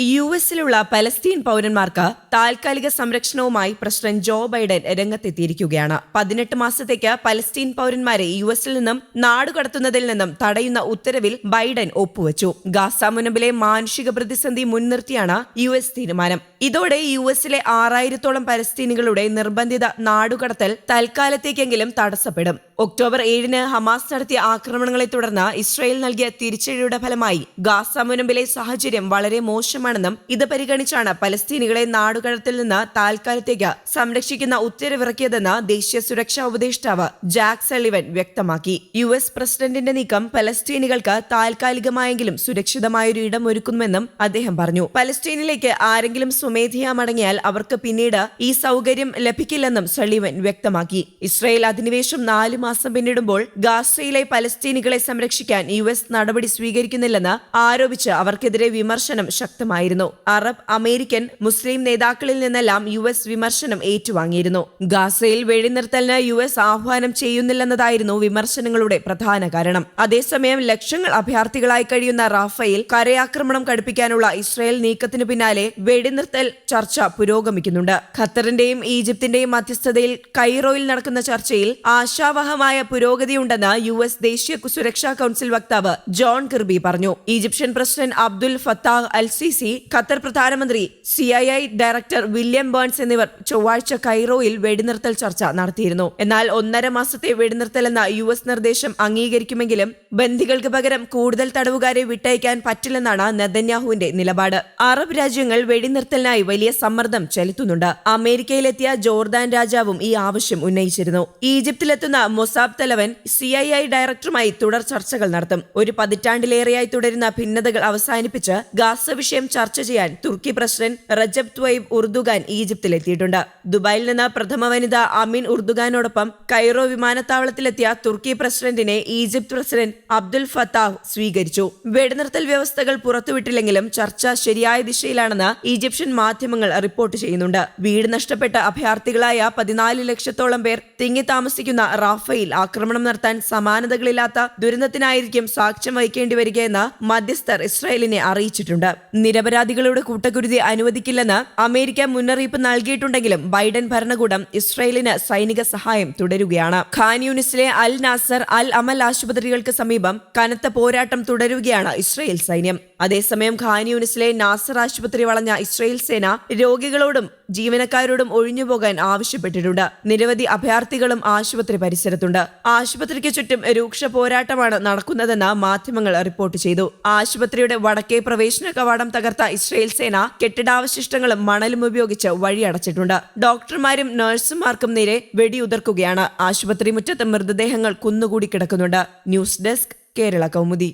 U എസിലുള്ള Palestine പൗരന്മാർക്ക് താൽക്കാലിക സംരക്ഷണവുമായി president Joe Biden രംഗത്തെത്തിയിരിക്കുകയാണ്. പതിനെട്ട് മാസത്തേക്ക് പലസ്തീൻ പൗരന്മാരെ യു എസിൽ നിന്നും നാടുകടത്തുന്നതിൽ നിന്നും തടയുന്ന ഉത്തരവിൽ ബൈഡൻ ഒപ്പുവച്ചു. ഗാസ മുനമ്പിലെ മാനുഷിക പ്രതിസന്ധി മുൻനിർത്തിയാണ് യു എസ് തീരുമാനം. ഇതോടെ യു എസിലെ ആറായിരത്തോളം പലസ്തീനികളുടെ നിർബന്ധിത നാടുകടത്തൽ തൽക്കാലത്തേക്കെങ്കിലും തടസ്സപ്പെടും. ഒക്ടോബർ ഏഴിന് ഹമാസ് നടത്തിയ ആക്രമണങ്ങളെ തുടർന്ന് ഇസ്രായേൽ നൽകിയ തിരിച്ചടിയുടെ ഫലമായി ഗാസ മുനമ്പിലെ സാഹചര്യം വളരെ മോശമാണെന്നും ഇത് പരിഗണിച്ചാണ് പലസ്തീനികളെ നാടുകടത്തിൽ നിന്ന് താൽക്കാലത്തേക്ക് സംരക്ഷിക്കുന്ന ഉത്തരവിറക്കിയതെന്ന് ദേശീയ സുരക്ഷാ ഉപദേഷ്ടാവ് ജാക്ക് സളിവൻ വ്യക്തമാക്കി. യു എസ് പ്രസിഡന്റിന്റെ നീക്കം പലസ്തീനികൾക്ക് താൽക്കാലികമായെങ്കിലും സുരക്ഷിതമായൊരു ഇടം ഒരുക്കുമെന്നും അദ്ദേഹം പറഞ്ഞു. പലസ്തീനിലേക്ക് ആരെങ്കിലും സ്വമേധയാ മടങ്ങിയാൽ അവർക്ക് പിന്നീട് ഈ സൗകര്യം ലഭിക്കില്ലെന്നും സളിവൻ വ്യക്തമാക്കി. ഇസ്രയേൽ അധിനിവേശം നാല് മാസം പിന്നിടുമ്പോൾ ഗാസയിലെ പലസ്തീനികളെ സംരക്ഷിക്കാൻ യു എസ് നടപടി സ്വീകരിക്കുന്നില്ലെന്ന് ആരോപിച്ച് അവർക്കെതിരെ വിമർശനം ശക്തമായിരുന്നു അറബ് അമേരിക്കൻ മുസ്ലിം നേതാക്കളിൽ നിന്നെല്ലാം യു എസ് വിമർശനം ഏറ്റുവാങ്ങിയിരുന്നു. ഗാസയിൽ വെടിനിർത്തലിന് യു എസ് ആഹ്വാനം ചെയ്യുന്നില്ലെന്നതായിരുന്നു വിമർശനങ്ങളുടെ പ്രധാന കാരണം. അതേസമയം ലക്ഷങ്ങൾ അഭയാർത്ഥികളായി കഴിയുന്ന റാഫയിൽ കരയാക്രമണം കടുപ്പിക്കാനുള്ള ഇസ്രായേൽ നീക്കത്തിനു പിന്നാലെ വെടിനിർത്തൽ ചർച്ച പുരോഗമിക്കുന്നുണ്ട്. ഖത്തറിന്റെയും ഈജിപ്തിന്റെയും മധ്യസ്ഥതയിൽ കൈറോയിൽ നടക്കുന്ന ചർച്ചയിൽ ആശാവഹമായ പുരോഗതിയുണ്ടെന്ന് യു എസ് ദേശീയ സുരക്ഷാ കൌൺസിൽ വക്താവ് ജോൺ കിർബി പറഞ്ഞു. Egyptian president Abdel Fattah al Sisi Qatar പ്രധാനമന്ത്രി C I A director William Burns എന്നിവർ ചൊവ്വാഴ്ച കൈറോയിൽ വെടിനിർത്തൽ ചർച്ച നടത്തിയിരുന്നു. എന്നാൽ ഒന്നര മാസത്തെ വെടിനിർത്തൽ എന്ന യു എസ് നിർദ്ദേശം അംഗീകരിക്കുമെങ്കിലും ബന്ദികൾക്ക് പകരം കൂടുതൽ തടവുകാരെ വിട്ടയക്കാൻ പറ്റില്ലെന്നാണ് നെതന്യാഹുവിന്റെ നിലപാട്. അറബ് രാജ്യങ്ങൾ വെടിനിർത്തലിനായി വലിയ സമ്മർദ്ദം ചെലുത്തുന്നുണ്ട്. അമേരിക്കയിലെത്തിയ ജോർദാൻ രാജാവും ഈ ആവശ്യം ഉന്നയിച്ചിരുന്നു. ഈജിപ്തിലെത്തുന്ന മൊസാബ് തലവൻ സി ഐ ഐ ഡയറക്ടറുമായി തുടർ ചർച്ചകൾ നടത്തും. ഒരു പതിറ്റാണ്ടിലേറെയായി തുടരുന്ന ഭിന്നതകൾ അവസാനിപ്പിച്ച് ഗാസ വിഷയം ചർച്ച ചെയ്യാൻ തുർക്കി പ്രസിഡന്റ് റജബ് ത്വയ്ബ് ഉർദുഗാൻ ഈജിപ്തിലെത്തിയിട്ടുണ്ട്. ദുബായിൽ നിന്ന് പ്രഥമ വനിത അമീൻ ഉർദുഗാനോടൊപ്പം കൈറോ വിമാനത്താവളത്തിലെത്തിയ തുർക്കി പ്രസിഡന്റിനെ ഈജിപ്ത് പ്രസിഡന്റ് അബ്ദുൽ ഫത്താഹ് സ്വീകരിച്ചു. വെടിനിർത്തൽ വ്യവസ്ഥകൾ പുറത്തുവിട്ടില്ലെങ്കിലും ചർച്ച ശരിയായ ദിശയിലാണെന്ന് ഈജിപ്ഷ്യൻ മാധ്യമങ്ങൾ റിപ്പോർട്ട് ചെയ്യുന്നുണ്ട്. വീട് നഷ്ടപ്പെട്ട അഭയാർത്ഥികളായ പതിനാല് ലക്ഷത്തോളം പേർ തിങ്ങി താമസിക്കുന്ന റാഫയിൽ ആക്രമണം നടത്താൻ സമാനതകളില്ലാത്ത ദുരന്തത്തിനായിരിക്കും സാക്ഷ്യം വഹിക്കേണ്ടി വരികയെന്ന് മധ്യസ്ഥർ ഇസ്രായേലിനെ അറിയിച്ചിട്ടുണ്ട്. നിരപരാധികളുടെ കൂട്ടക്കുരുതി അനുവദിക്കില്ലെന്ന് അമേരിക്ക മുന്നറിയിപ്പ് നൽകിയിട്ടുണ്ടെങ്കിലും ബൈഡൻ ഭരണകൂടം ഇസ്രയേലിന് സൈനിക സഹായം തുടരുകയാണ്. ഖാൻ യൂണിസിലെ അൽ നാസർ അൽ അമൽ ആശുപത്രികൾക്ക് സമീപം കനത്ത പോരാട്ടം തുടരുകയാണ് ഇസ്രയേൽ സൈന്യം. അതേസമയം ഖാൻ യൂണിസിലെ നാസർ ആശുപത്രി വളഞ്ഞ ഇസ്രയേൽ സേന രോഗികളോടും ജീവനക്കാരോടും ഒഴിഞ്ഞുപോകാൻ ആവശ്യപ്പെട്ടിട്ടുണ്ട്. നിരവധി അഭയാർത്ഥികളും ആശുപത്രി പരിസരത്തുണ്ട്. ആശുപത്രിക്ക് ചുറ്റും രൂക്ഷ പോരാട്ടമാണ് നടക്കുന്നതെന്ന് മാധ്യമങ്ങൾ റിപ്പോർട്ട് ചെയ്തു. ആശുപത്രിയുടെ വടക്കേ പ്രവേശന കവാടം തകർത്ത ഇസ്രയേൽ സേന കെട്ടിടാവശിഷ്ടങ്ങളും മണലും ഉപയോഗിച്ച് വഴിയടച്ചിട്ടുണ്ട്. ഡോക്ടർമാരും നഴ്സുമാർക്കും നേരെ വെടിയുതിർക്കുകയാണ്. ആശുപത്രി മുറ്റത്ത് മൃതദേഹങ്ങൾ കുന്നുകൂടി കിടക്കുന്നുണ്ട്. News desk Kerala Kaumudi.